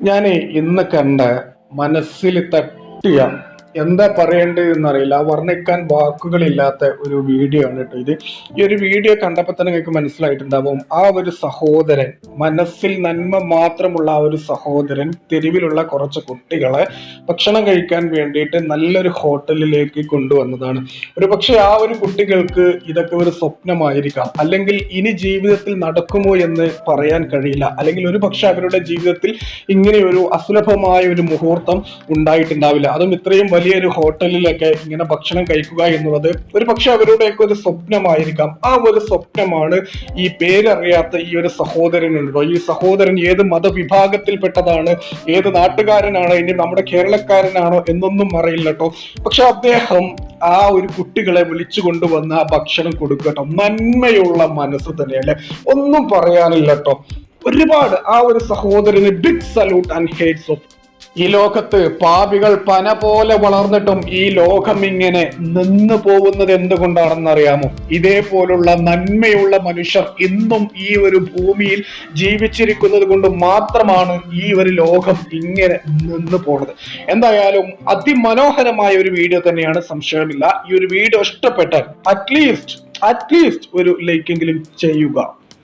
ഞാൻ ഇന്ന് കണ്ട മനസ്സിൽ തട്ടിയ എന്താ പറയേണ്ടത് എന്നറിയില്ല വർണിക്കാൻ വാക്കുകളില്ലാത്ത ഒരു വീഡിയോ ആണ് കേട്ടോ ഇത്. ഈ ഒരു വീഡിയോ കണ്ടപ്പോൾ തന്നെ നിങ്ങൾക്ക് മനസ്സിലായിട്ടുണ്ടാവും. ആ ഒരു സഹോദരൻ മനസ്സിൽ നന്മ മാത്രമുള്ള ആ ഒരു സഹോദരൻ തെരുവിലുള്ള കുറച്ച് കുട്ടികളെ ഭക്ഷണം കഴിക്കാൻ വേണ്ടിയിട്ട് നല്ലൊരു ഹോട്ടലിലേക്ക് കൊണ്ടുവന്നതാണ്. ഒരു പക്ഷേ ആ ഒരു കുട്ടികൾക്ക് ഇതൊക്കെ ഒരു സ്വപ്നമായിരിക്കാം. അല്ലെങ്കിൽ ഇനി ജീവിതത്തിൽ നടക്കുമോ എന്ന് പറയാൻ കഴിയില്ല. അല്ലെങ്കിൽ ഒരു പക്ഷെ അവരുടെ ജീവിതത്തിൽ ഇങ്ങനെ ഒരു അസുലഭമായ ഒരു മുഹൂർത്തം ഉണ്ടായിട്ടുണ്ടാവില്ല. അതും ഇത്രയും വലിയൊരു ഹോട്ടലിലൊക്കെ ഇങ്ങനെ ഭക്ഷണം കഴിക്കുക എന്നുള്ളത് ഒരു പക്ഷെ അവരുടെയൊക്കെ ഒരു സ്വപ്നമായിരിക്കാം. ആ ഒരു സ്വപ്നമാണ് ഈ പേരറിയാത്ത ഈ ഒരു സഹോദരനുണ്ടോ ഈ സഹോദരൻ ഏത് മതവിഭാഗത്തിൽപ്പെട്ടതാണ് ഏത് നാട്ടുകാരനാണ് ഇനി നമ്മുടെ കേരളക്കാരനാണോ എന്നൊന്നും അറിയില്ല കേട്ടോ. പക്ഷെ അദ്ദേഹം ആ ഒരു കുട്ടികളെ വിളിച്ചു കൊണ്ടുവന്ന് ആ ഭക്ഷണം കൊടുക്കട്ടോ നന്മയുള്ള മനസ്സ് തന്നെയല്ലേ? ഒന്നും പറയാനില്ല കേട്ടോ. ഒരുപാട് ആ ഒരു സഹോദരന് big salute and hats off ഈ ലോകത്ത് പാപികൾ പന പോലെ വളർന്നിട്ടും ഈ ലോകം ഇങ്ങനെ നിന്നു പോകുന്നത് എന്തുകൊണ്ടാണെന്ന് അറിയാമോ? ഇതേപോലുള്ള നന്മയുള്ള മനുഷ്യർ ഇന്നും ഈ ഒരു ഭൂമിയിൽ ജീവിച്ചിരിക്കുന്നത് കൊണ്ട് മാത്രമാണ് ഈ ഒരു ലോകം ഇങ്ങനെ നിന്നു പോണത്. എന്തായാലും അതിമനോഹരമായ ഒരു വീഡിയോ തന്നെയാണ് സംശയമില്ല. ഈ ഒരു വീഡിയോ ഇഷ്ടപ്പെട്ടാൽ അറ്റ്ലീസ്റ്റ് അറ്റ്ലീസ്റ്റ് ഒരു ലൈക്കെങ്കിലും ചെയ്യുക.